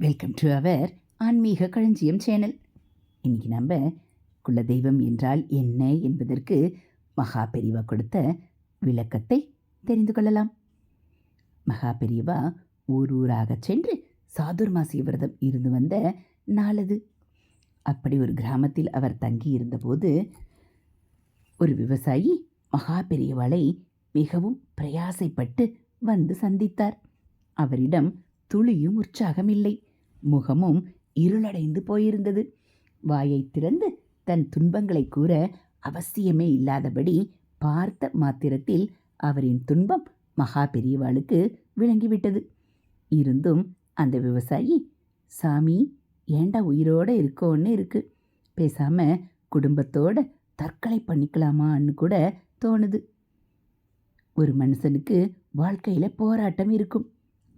Welcome to our ஆன்மீக களஞ்சியம் channel இன்றைக்கி நம்ம குலதெய்வம் என்றால் என்ன என்பதற்கு மகா பெரியவா கொடுத்த விளக்கத்தை தெரிந்து கொள்ளலாம். மகா பெரியவா ஊர் ஊராக சென்று சாதுர்மாசி விரதம் இருந்து வந்த நாளது. அப்படி ஒரு கிராமத்தில் அவர் தங்கி இருந்தபோது ஒரு விவசாயி மகா பெரியவாளை மிகவும் பிரயாசைப்பட்டு வந்து சந்தித்தார். அவரிடம் துளியும் உற்சாகமில்லை. முகமும் இருளடைந்து போயிருந்தது. வாயை திறந்து தன் துன்பங்களை கூற அவசியமே இல்லாதபடி பார்த்த மாத்திரத்தில் அவரின் துன்பம் மகா பெரியவாளுக்கு விளங்கிவிட்டது. இருந்தும் அந்த விவசாயி சாமி ஏண்டா உயிரோட இருக்கோன்னு இருக்கு. பேசாம குடும்பத்தோட தற்கொலை பண்ணிக்கலாமான்னு கூட தோணுது. ஒரு மனுஷனுக்கு வாழ்க்கையில் போராட்டம் இருக்கும்.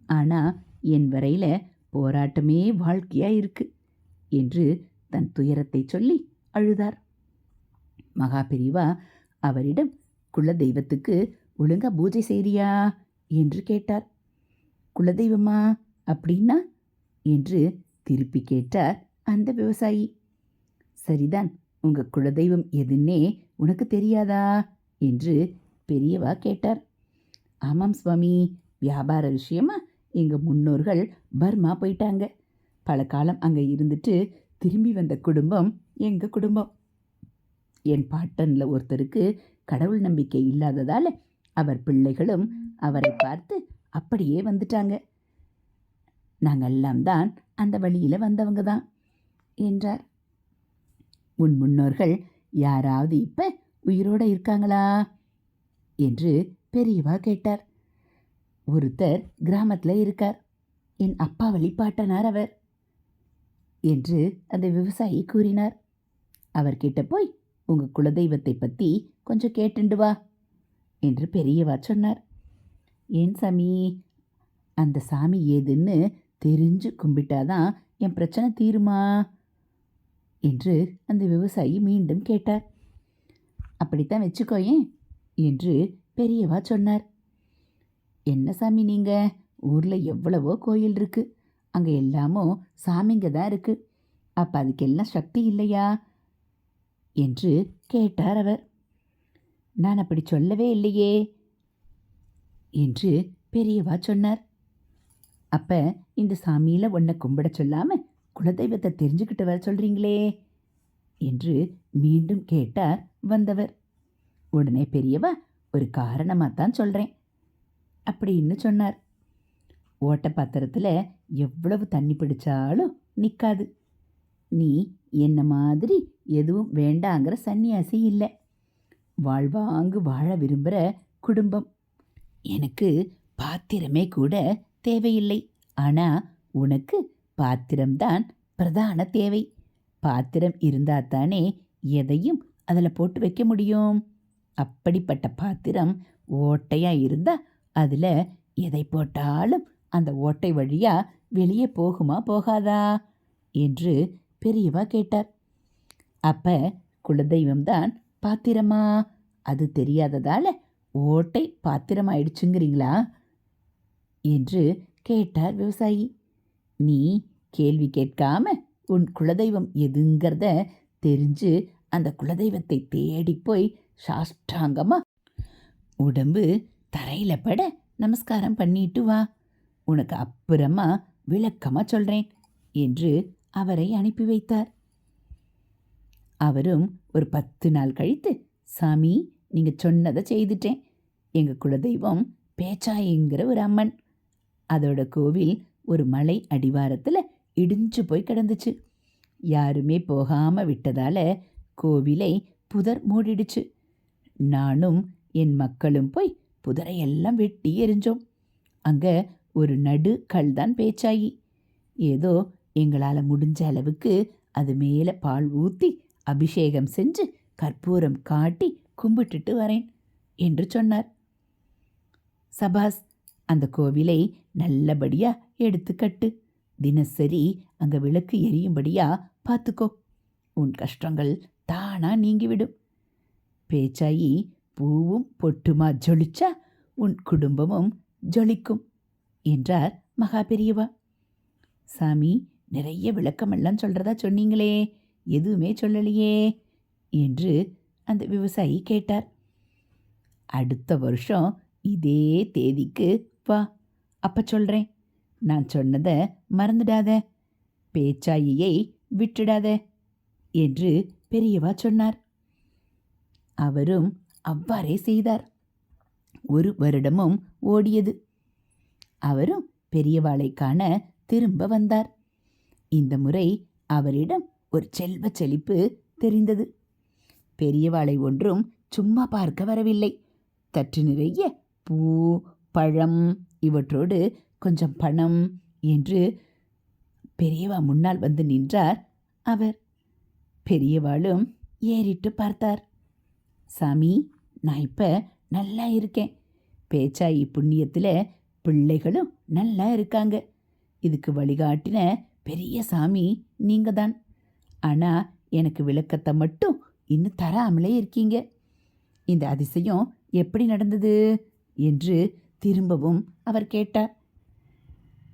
ஆனால் என் வரையில் போராட்டமே வாழ்க்கையாக இருக்கு என்று தன் துயரத்தை சொல்லி அழுதார். மகாபெரிவா அவரிடம் குலதெய்வத்துக்கு ஒழுங்கா பூஜை செய்றியா? என்று கேட்டார். குலதெய்வமா? அப்படின்னா? என்று திருப்பி கேட்டார் அந்த விவசாயி. சரிதான் உங்க குலதெய்வம் எதுன்னே உனக்கு தெரியாதா? என்று பெரியவா கேட்டார். ஆமாம் சுவாமி வியாபார விஷயமா? எங்கள் முன்னோர்கள் பர்மா போயிட்டாங்க. பல காலம் அங்கே இருந்துட்டு திரும்பி வந்த குடும்பம் எங்கள் குடும்பம். என் பாட்டனில் ஒருத்தருக்கு கடவுள் நம்பிக்கை இல்லாததால் அவர் பிள்ளைகளும் அவரை பார்த்து அப்படியே வந்துட்டாங்க. நாங்கள்லாம் தான் அந்த வழியில் வந்தவங்க தான் என்றார். உன் முன்னோர்கள் யாராவது இப்போ உயிரோடு இருக்காங்களா? என்று பெரியவா கேட்டார். ஒருத்தர் கிராமத்தில் இருக்கார். என் அப்பா வழிபாட்டனார் அவர் என்று அந்த விவசாயி கூறினார். அவர்கிட்ட போய் உங்கள் குலதெய்வத்தை பற்றி கொஞ்சம் கேட்டுண்டு வா என்று பெரியவா சொன்னார். ஏன் சாமி? அந்த சாமி ஏதுன்னு தெரிஞ்சு கும்பிட்டாதான் என் பிரச்சனை தீருமா? என்று அந்த விவசாயி மீண்டும் கேட்டார். அப்படித்தான் வச்சுக்கோயேன் என்று பெரியவா சொன்னார். என்ன சாமி நீங்கள் ஊரில் எவ்வளவோ கோயில் இருக்கு. அங்கே எல்லாமும் சாமிங்க தான் இருக்கு. அப்போ அதுக்கெல்லாம் சக்தி இல்லையா? என்று கேட்டார் அவர். நான் அப்படி சொல்லவே இல்லையே என்று பெரியவா சொன்னார். அப்போ இந்த சாமியில் ஒன்றை கும்பிட சொல்லாமல் குலதெய்வத்தை தெரிஞ்சுக்கிட்டு வர சொல்கிறீங்களே என்று மீண்டும் கேட்டார் வந்தவர். உடனே பெரியவா ஒரு காரணமாக தான் சொல்கிறேன் அப்படின்னு சொன்னார். ஓட்ட பாத்திரத்தில் எவ்வளவு தண்ணி பிடிச்சாலும் நிற்காது நீ என்ன மாதிரி எதுவும் வேண்டாங்கிற சன்னியாசி இல்லை. வாழ்வாங்கு வாழ விரும்புகிற குடும்பம். எனக்கு பாத்திரமே கூட தேவையில்லை. ஆனால் உனக்கு பாத்திரம்தான் பிரதான தேவை. பாத்திரம் இருந்தால் தானே எதையும் அதில் போட்டு வைக்க முடியும். அப்படிப்பட்ட பாத்திரம் ஓட்டையாக இருந்தால் அதில் எதை போட்டாலும் அந்த ஓட்டை வழியாக வெளியே போகுமா போகாதா? என்று பெரியவா கேட்டார். அப்ப குலதெய்வம்தான் பாத்திரமா? அது தெரியாததால ஓட்டை பாத்திரமாயிடுச்சுங்கிறீங்களா? என்று கேட்டார் விவசாயி. நீ கேள்வி கேட்காம உன் குலதெய்வம் எதுங்கிறத தெரிஞ்சு அந்த குலதெய்வத்தை தேடி போய் சாஷ்டாங்கமாக உடம்பு தரையில் பட நமஸ்காரம் பண்ணிட்டு வா. உனக்கு அப்புறமா விளக்கமாக சொல்கிறேன் என்று அவரை அனுப்பி வைத்தார். அவரும் ஒரு பத்து நாள் கழித்து சாமி நீங்கள் சொன்னதை செய்துட்டேன். எங்கள் குலதெய்வம் பேச்சாயிங்கிற ஒரு அம்மன். அதோட கோவில் ஒரு மலை அடிவாரத்தில் இடிஞ்சு போய் கிடந்துச்சு. யாருமே போகாமல் விட்டதால் கோவிலை புதர் மூடிடுச்சு. நானும் என் மக்களும் போய் புதரையெல்லாம் வெட்டி எரிஞ்சோம். அங்கே ஒரு நடு கல் தான் பேச்சாயி. ஏதோ எங்களால் முடிஞ்ச அளவுக்கு அது மேலே பால் ஊற்றி அபிஷேகம் செஞ்சு கற்பூரம் காட்டி கும்பிட்டுட்டு வரேன் என்று சொன்னார். சபாஸ் அந்த கோவிலை நல்லபடியா எடுத்துக்கட்டு தினசரி அங்கே விளக்கு எரியும்படியா பார்த்துக்கோ உன் கஷ்டங்கள் தானா நீங்கிவிடும். பேச்சாயி பூவும் பொட்டுமா ஜொலிச்சா உன் குடும்பமும் ஜொலிக்கும் என்றார் மகா பெரியவா. சாமி நிறைய விளக்கமெல்லாம் சொல்கிறதா சொன்னீங்களே எதுவுமே சொல்லலையே என்று அந்த விவசாயி கேட்டார். அடுத்த வருஷம் இதே தேதிக்கு வா அப்போ சொல்கிறேன் நான் சொன்னதை மறந்துடாத பேச்சாயியை விட்டுடாத என்று பெரியவா சொன்னார். அவரும் அவ்வாறே செய்தார். ஒரு வருடமும் ஓடியது. அவரும் பெரியவாளை காண திரும்ப வந்தார். இந்த முறை அவரிடம் ஒரு செல்வ செழிப்பு தெரிந்தது. பெரியவாளை ஒன்றும் சும்மா பார்க்க வரவில்லை. தற்று நிறைய பூ பழம் இவற்றோடு கொஞ்சம் பணம் என்று பெரியவா முன்னால் வந்து நின்றார் அவர். பெரியவாளும் ஏறிட்டு பார்த்தார். சாமி நான் இப்போ நல்லா இருக்கேன். பேச்சாயி புண்ணியத்தில் பிள்ளைகளும் நல்லா இருக்காங்க. இதுக்கு வழிகாட்டின பெரிய சாமி நீங்கள் தான் ஆனால் எனக்கு விளக்கத்தை மட்டும் இன்னும் தராமலே இருக்கீங்க. இந்த அதிசயம் எப்படி நடந்தது? என்று திரும்பவும் அவர் கேட்டார்.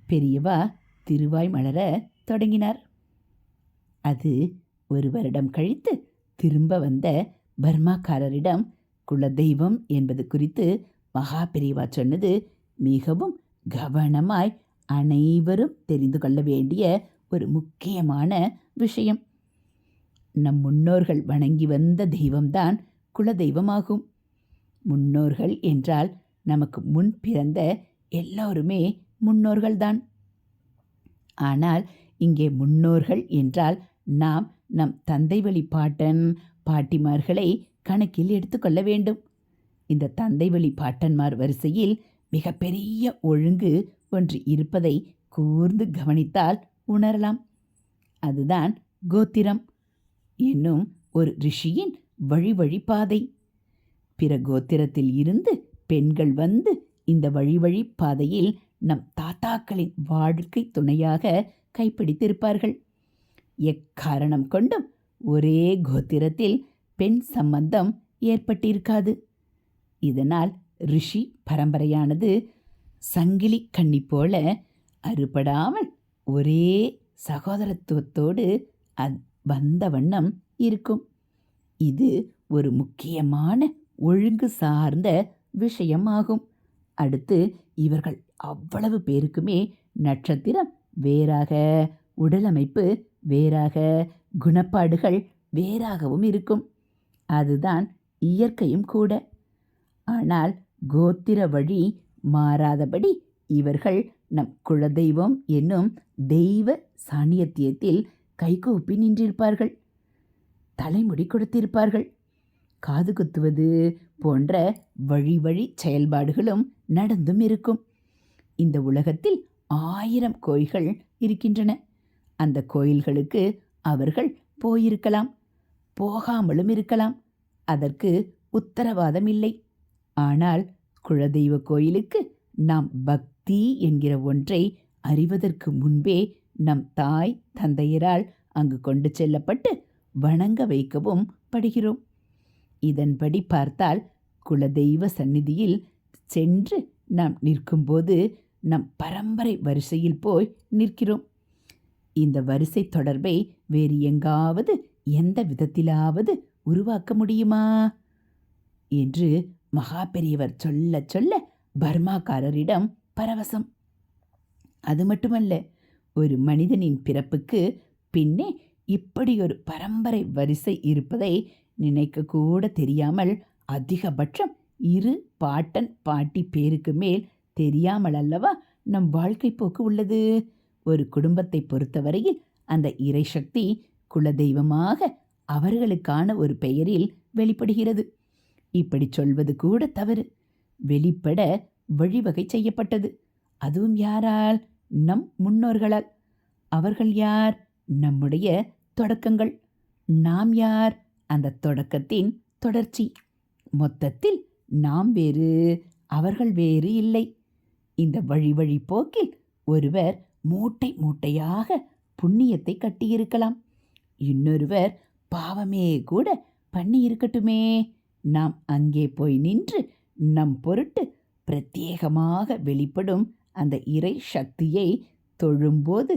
பெரியவா திருவாய் மலர தொடங்கினார். அது ஒரு வருடம் கழித்து திரும்ப வந்த பர்மாக்காரரிடம் குலதெய்வம் என்பது குறித்து மகா பெரியவா சொன்னது மிகவும் கவனமாய் அனைவரும் தெரிந்து கொள்ள வேண்டிய ஒரு முக்கியமான விஷயம். நம் முன்னோர்கள் வணங்கி வந்த தெய்வம்தான் குலதெய்வமாகும். முன்னோர்கள் என்றால் நமக்கு முன் பிறந்த எல்லோருமே முன்னோர்கள்தான். ஆனால் இங்கே முன்னோர்கள் என்றால் நாம் நம் தந்தை வழி பாட்டன் பாட்டிமார்களை கணக்கில் எடுத்துக்கொள்ள வேண்டும். இந்த தந்தை வழி பாட்டன்மார் வரிசையில் மிகப்பெரிய ஒழுங்கு ஒன்று இருப்பதை கூர்ந்து கவனித்தால் உணரலாம். அதுதான் கோத்திரம் என்னும் ஒரு ரிஷியின் வழி வழிபாதை பிற கோத்திரத்தில் இருந்து பெண்கள் வந்து இந்த வழி வழி பாதையில் நம் தாத்தாக்களின் வாழ்க்கை துணையாக கைப்பிடித்திருப்பார்கள். எக்காரணம் கொண்டும் ஒரே கோத்திரத்தில் பெண் சம்பந்தம் ஏற்பட்டிருக்காது. இதனால் ரிஷி பரம்பரையானது சங்கிலி கண்ணி போல அறுபடாமல் ஒரே சகோதரத்துவத்தோடு அத் வந்த வண்ணம் இருக்கும். இது ஒரு முக்கியமான ஒழுங்கு சார்ந்த விஷயமாகும். அடுத்து இவர்கள் அவ்வளவு பேருக்குமே நட்சத்திரம் வேறாக உடலமைப்பு வேறாக குணப்பாடுகள் வேறாகவும் இருக்கும். அதுதான் இயற்கையும் கூட. ஆனால் கோத்திர வழி மாறாதபடி இவர்கள் நம் குலதெய்வம் என்னும் தெய்வ சாநியத்தியத்தில் கைகூப்பி நின்றிருப்பார்கள். தலைமுடி கொடுத்திருப்பார்கள். காது குத்துவது போன்ற வழி வழி செயல்பாடுகளும் நடந்தும் இருக்கும். இந்த உலகத்தில் ஆயிரம் கோயில்கள் இருக்கின்றன. அந்த கோயில்களுக்கு அவர்கள் போயிருக்கலாம். போகாமலும் இருக்கலாம். அதற்கு உத்தரவாதம் இல்லை. ஆனால் குலதெய்வ கோயிலுக்கு நாம் பக்தி என்கிற ஒன்றை அறிவதற்கு முன்பே நம் தாய் தந்தையரால் அங்கு கொண்டு செல்லப்பட்டு வணங்க வைக்கவும் படுகிறோம். இதன்படி பார்த்தால் குலதெய்வ சந்நிதியில் சென்று நாம் நிற்கும்போது நம் பரம்பரை வரிசையில் போய் நிற்கிறோம். இந்த வரிசை தொடர்பை வேறு எங்காவது எந்த விதத்திலாவது உருவாக்க முடியுமா? என்று மகா பெரியவர் சொல்ல சொல்ல பர்மாக்காரரிடம் பரவசம். அது மட்டுமல்ல ஒரு மனிதனின் பிறப்புக்கு பின்னே இப்படி ஒரு பரம்பரை வரிசை இருப்பதை நினைக்க கூட தெரியாமல் அதிகபட்சம் இரு பாட்டன் பாட்டி பேருக்கு மேல் தெரியாமல் அல்லவா நம் வாழ்க்கை போக்கு உள்ளது? ஒரு குடும்பத்தை பொறுத்தவரையில் அந்த இறைசக்தி குலதெய்வமாக அவர்களுக்கான ஒரு பெயரில் வெளிப்படுகிறது. இப்படி சொல்வது கூட தவறு. வெளிப்பட வழிவகை செய்யப்பட்டது. அதுவும் யாரால்? நம் முன்னோர்களால். அவர்கள் யார்? நம்முடைய தொடக்கங்கள். நாம் யார்? அந்த தொடக்கத்தின் தொடர்ச்சி. மொத்தத்தில் நாம் வேறு அவர்கள் வேறு இல்லை. இந்த வழி வழி போக்கில் ஒருவர் மூட்டை மூட்டையாக புண்ணியத்தை கட்டியிருக்கலாம். இன்னொருவர் பாவமே கூட பண்ணி இருக்கட்டுமே. நாம் அங்கே போய் நின்று நம் பொருட்டு பிரத்யேகமாக வெளிப்படும் அந்த இறை சக்தியை தொழும்போது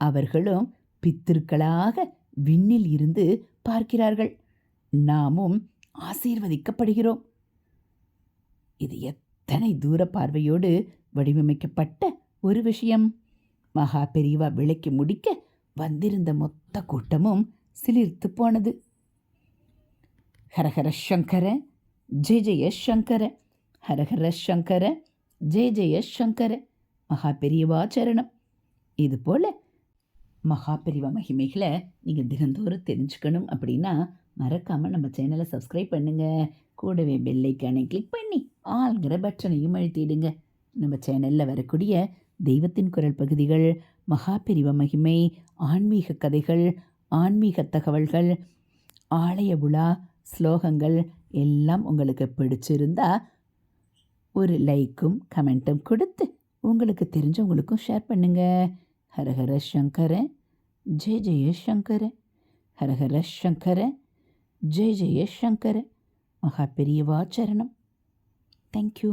அவர்களும் பித்திருக்களாக விண்ணில் இருந்து பார்க்கிறார்கள். நாமும் ஆசீர்வதிக்கப்படுகிறோம். இது எத்தனை தூர பார்வையோடு வடிவமைக்கப்பட்ட ஒரு விஷயம். மகா பெரியவா விளக்கி முடிக்க வந்திருந்த மொத்த கூட்டமும் சிலிர்த்து போனது. ஹரஹர சங்கர ஜெய ஜெய சங்கர ஹரஹர சங்கர ஜெய ஜெய சங்கர மகா பெரியவா சரணம். இது போல் மகா பெரியவா மகிமைகளை நீங்கள் தினந்தோறும் தெரிஞ்சுக்கணும் அப்படின்னா மறக்காமல் நம்ம சேனலை சப்ஸ்கிரைப் பண்ணுங்கள் கூடவே பெல்லைக்கானை கிளிக் பண்ணி ஆள்கிற பட்டனையும் அழுத்திடுங்க. நம்ம சேனலில் வரக்கூடிய தெய்வத்தின் குரல் பகுதிகள் மகாபெரிவ மகிமை ஆன்மீக கதைகள் ஆன்மீக தகவல்கள் ஆலய உலா ஸ்லோகங்கள் எல்லாம் உங்களுக்கு பிடிச்சிருந்தா ஒரு லைக்கும் கமெண்ட்டும் கொடுத்து உங்களுக்கு தெரிஞ்சவங்களுக்கும் ஷேர் பண்ணுங்க. ஹரஹர சங்கர ஜெய ஜெய சங்கர ஹரஹர சங்கர ஜெய ஜெய சங்கர மகா பெரியவா சரணம். தேங்க்யூ